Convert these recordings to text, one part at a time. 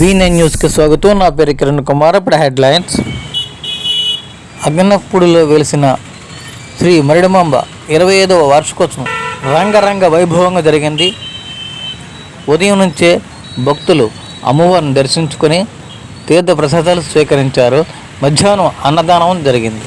వి న్యూస్కి స్వాగతం. నా పేరు కిరణ్ కుమార్. ఇప్పుడు హెడ్లైన్స్. అగ్నపూడిలో వెలిసిన శ్రీ మరిడమాంబ ఇరవై ఐదవ వార్షికోత్సవం రంగరంగ వైభవంగా జరిగింది. ఉదయం నుంచే భక్తులు అమ్మవారిని దర్శించుకొని తీర్థ ప్రసాదాలు స్వీకరించారు. మధ్యాహ్నం అన్నదానం జరిగింది.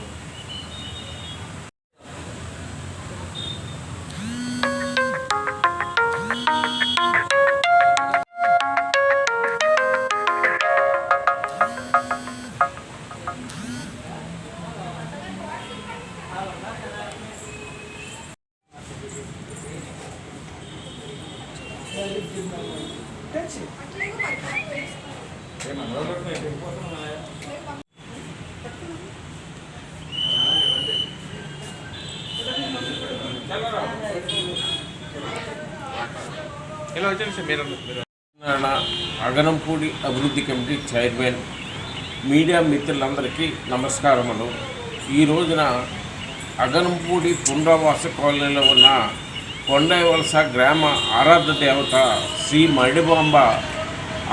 తెలంగాణ అగనంపూడి అభివృద్ధి కమిటీ చైర్మన్ మీడియా మిత్రులందరికీ నమస్కారములు. ఈ రోజున అగనంపూడి పునరావాస కాలనీలో ఉన్న కొండవలస గ్రామ ఆరాధ్య దేవత శ్రీ మడిబాంబ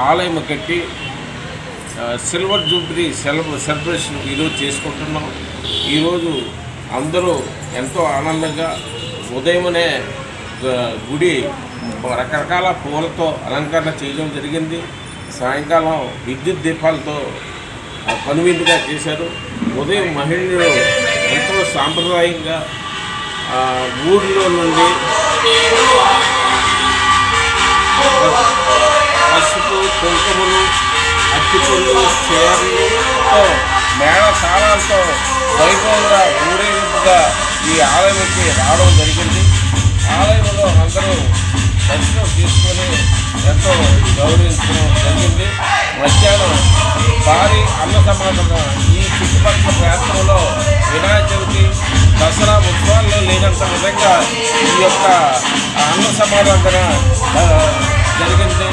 ఆలయం కట్టి సిల్వర్ జూబ్లీ సెలబ్ సెలబ్రేషన్ ఈరోజు చేసుకుంటున్నాం. ఈరోజు అందరూ ఎంతో ఆనందంగా ఉదయమనే గుడి రకరకాల పూలతో అలంకరణ చేయడం జరిగింది. సాయంకాలం విద్యుత్ దీపాలతో ఆ, కనువిందుగా చేశారు. ఉదయం మహిళలు ఎంతో సాంప్రదాయంగా ఊరిలో నుండి పసుపు కుంకుమలు అట్టిపళ్ళు చీరలతో మేళతాళాలతో వైభవంగా ఊరేగింపుగా ఈ ఆలయంకి రావడం జరిగింది. ఆలయంలో అందరూ దర్శనం తీసుకొని ఎంతో గౌరవించడం జరిగింది. మధ్యాహ్నం భారీ అన్న సమాధానం ఈ చుట్టుపక్కల ప్రాంతంలో వినాయక చవితి దసరా ఉత్సవాల్లో లేనంత విధంగా ఈ యొక్క అన్న సమారాధన జరిగింది.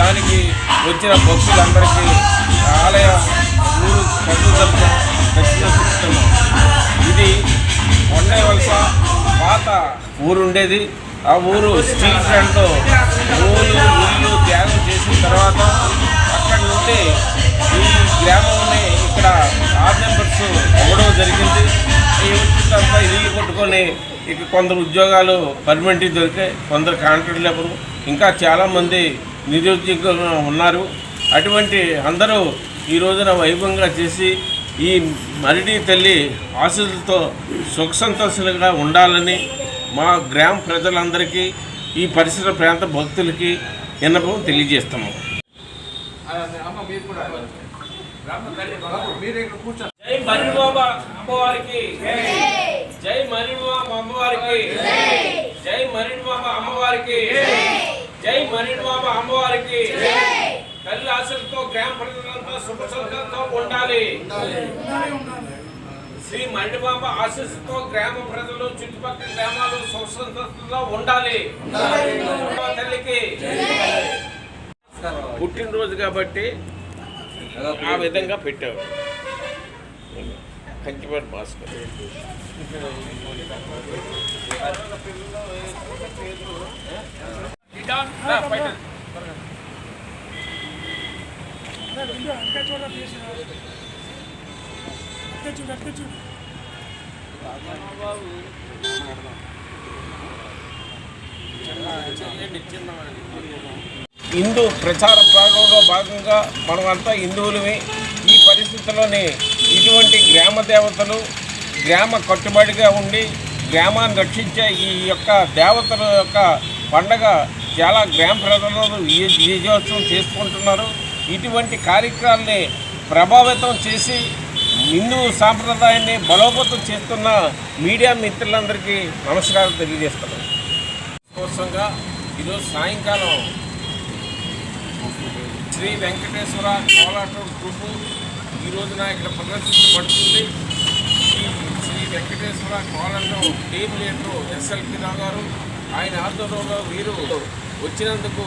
దానికి వచ్చిన భక్తులందరికీ ఆలయ ఊరు పెద్ద తరఫున ఇది ఇది వలస పాత ఊరు ఉండేది. ఆ ఊరు స్టీల్ ప్లాంట్తో ఊరు ఇల్లు త్యాగం చేసిన తర్వాత అక్కడి నుండి ఈ గ్రామంని ఇక్కడ ఆరు మెంబర్స్ ఇవ్వడం జరిగింది. తర్వాత ఇల్లు కొట్టుకొని ఇక కొందరు ఉద్యోగాలు పర్మనెంట్ దొరికాయి కొందరు కాంట్రాక్ట్ లేబరు ఇంకా చాలామంది నిరుద్యోగంగా ఉన్నారు. అటువంటి అందరూ ఈ రోజున వైభవంగా చేసి ఈ మరిడి తల్లి ఆశలతో సుఖ సంతోషాలుగా ఉండాలని మా గ్రామ ప్రజలందరికీ ఈ పరిసర ప్రాంత భక్తులకి విన్నపం తెలియజేస్తాము. జై మరిబాబా. అమ్మవారికి. జై మరిబాబా అమ్మవారికి. జై మరిబాబా అమ్మవారికి. జై మరిబాబా అమ్మవారికి. తల్లి ఆశలతో గ్రామ ప్రజలంతా శుభ ఉండాలి. శ్రీ మరిబాబా ఆశీస్సుతో గ్రామ ప్రజలు చుట్టుపక్కల గ్రామాలు సుఖ ఉండాలి. తల్లికి. పుట్టినరోజు కాబట్టి ఆ విధంగా పెట్టావు. కంచిపాటి భాస్కర్ రా, బయట. హిందూ ప్రచార భాగంలో భాగంగా మనమంతా హిందువులమే ఈ పరిస్థితుల్లోనే ఇటువంటి గ్రామ దేవతలు గ్రామ కట్టుబడిగా ఉండి గ్రామాన్ని రక్షించే ఈ యొక్క దేవతల యొక్క పండగ చాలా గ్రామ ప్రజలు విజయ- విజయోత్సవం చేసుకుంటున్నారు. ఇటువంటి కార్యక్రమాల్ని ప్రభావితం చేసి హిందూ సాంప్రదాయాన్ని బలోపేతం చేస్తున్న మీడియా మిత్రులందరికీ నమస్కారం తెలియజేస్తున్నాను. కోసంగా ఈరోజు సాయంకాలం శ్రీ వెంకటేశ్వర కోలాటం గ్రూపు ఈ రోజున ఇక్కడ ప్రదర్శించబడుతుంది శ్రీ వెంకటేశ్వర కాలంలో టీమ్ లీడరు ఎస్ఎల్ రావు గారు ఆయన ఆధ్వర్యంలో వీరు వచ్చినందుకు